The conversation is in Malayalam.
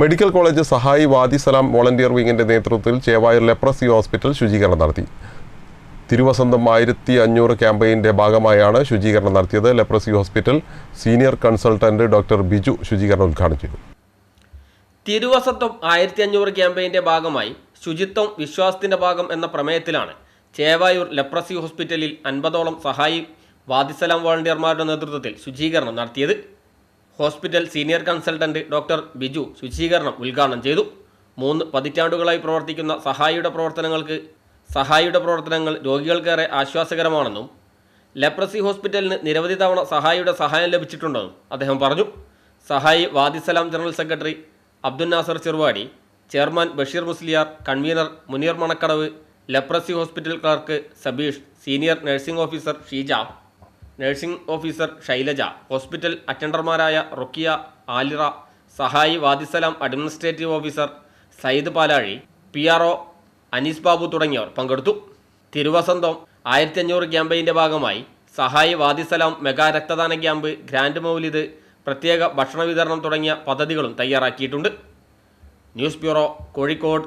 മെഡിക്കൽ കോളേജ് സഹായി വാദിസലാം വോളണ്ടിയർ വിങ്ങിന്റെ നേതൃത്വത്തിൽ ചേവായൂർ ലെപ്രസി ഹോസ്പിറ്റൽ ശുചീകരണം നടത്തി. തിരുവസന്തം ആയിരത്തി അഞ്ഞൂറ് ക്യാമ്പയിന്റെ ഭാഗമായാണ് ശുചീകരണം നടത്തിയത്. Leprosy hospital senior consultant doctor Biju ശുചീകരണം ഉദ്ഘാടനം ചെയ്തു. തിരുവസത്വം ആയിരത്തി അഞ്ഞൂറ് ക്യാമ്പയിന്റെ ഭാഗമായി ശുചിത്വം വിശ്വാസത്തിന്റെ ഭാഗം എന്ന പ്രമേയത്തിലാണ് ചേവായൂർ ലെപ്രസി ഹോസ്പിറ്റലിൽ അൻപതോളം സഹായി വാദിസലാം വോളണ്ടിയർമാരുടെ നേതൃത്വത്തിൽ ശുചീകരണം നടത്തിയത്. Hospital senior consultant doctor Biju ശുചീകരണം ഉദ്ഘാടനം ചെയ്തു. മൂന്ന് പതിറ്റാണ്ടുകളായി പ്രവർത്തിക്കുന്ന സഹായിയുടെ പ്രവർത്തനങ്ങൾക്ക് സഹായിയുടെ പ്രവർത്തനങ്ങൾ രോഗികൾക്കേറെ ആശ്വാസകരമാണെന്നും ലെപ്രസി ഹോസ്പിറ്റലിന് നിരവധി തവണ സഹായിയുടെ സഹായം ലഭിച്ചിട്ടുണ്ടെന്നും അദ്ദേഹം പറഞ്ഞു. Sahayi Wadisalam general secretary Abdul Nasar Cheruvadi chairman Basheer Musliyar convener Muneer Manakkadavu leprosy hospital clerk Sabeesh senior nursing officer Sheeja nursing officer Shailaja hospital അറ്റൻഡർമാരായ Rokkiya Alira Sahayi Wadisalam administrative officer Sayyid Palazhi P R O Anees Babu തുടങ്ങിയവർ പങ്കെടുത്തു. തിരുവസന്തം ആയിരത്തി അഞ്ഞൂറ് ക്യാമ്പയിന്റെ ഭാഗമായി സഹായി വാദിസലാം മെഗാ രക്തദാന ക്യാമ്പ് ഗ്രാൻഡ് മൗലിദ് പ്രത്യേക ഭക്ഷണ വിതരണം തുടങ്ങിയ പദ്ധതികളും തയ്യാറാക്കിയിട്ടുണ്ട്. News bureau Kozhikode.